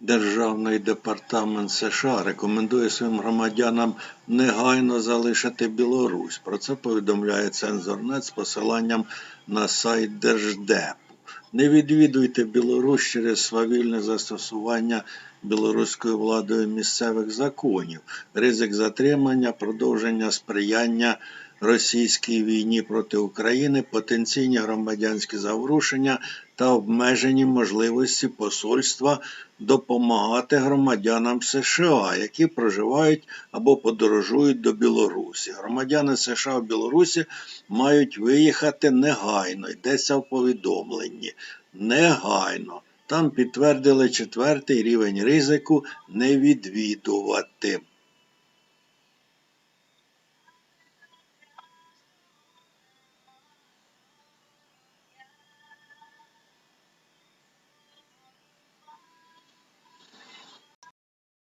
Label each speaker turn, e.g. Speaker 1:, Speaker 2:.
Speaker 1: Державний департамент США рекомендує своїм громадянам негайно залишити Білорусь. Про це повідомляє Цензорнет з посиланням на сайт Держдепу. Не відвідуйте Білорусь через свавільне застосування білоруською владою місцевих законів, ризик затримання, продовження сприяння російській війні проти України, потенційні громадянські заворушення та обмежені можливості посольства допомагати громадянам США, які проживають або подорожують до Білорусі. Громадяни США в Білорусі мають виїхати негайно. Йдеться в повідомленні. Негайно. Там підтвердили четвертий рівень ризику не відвідувати.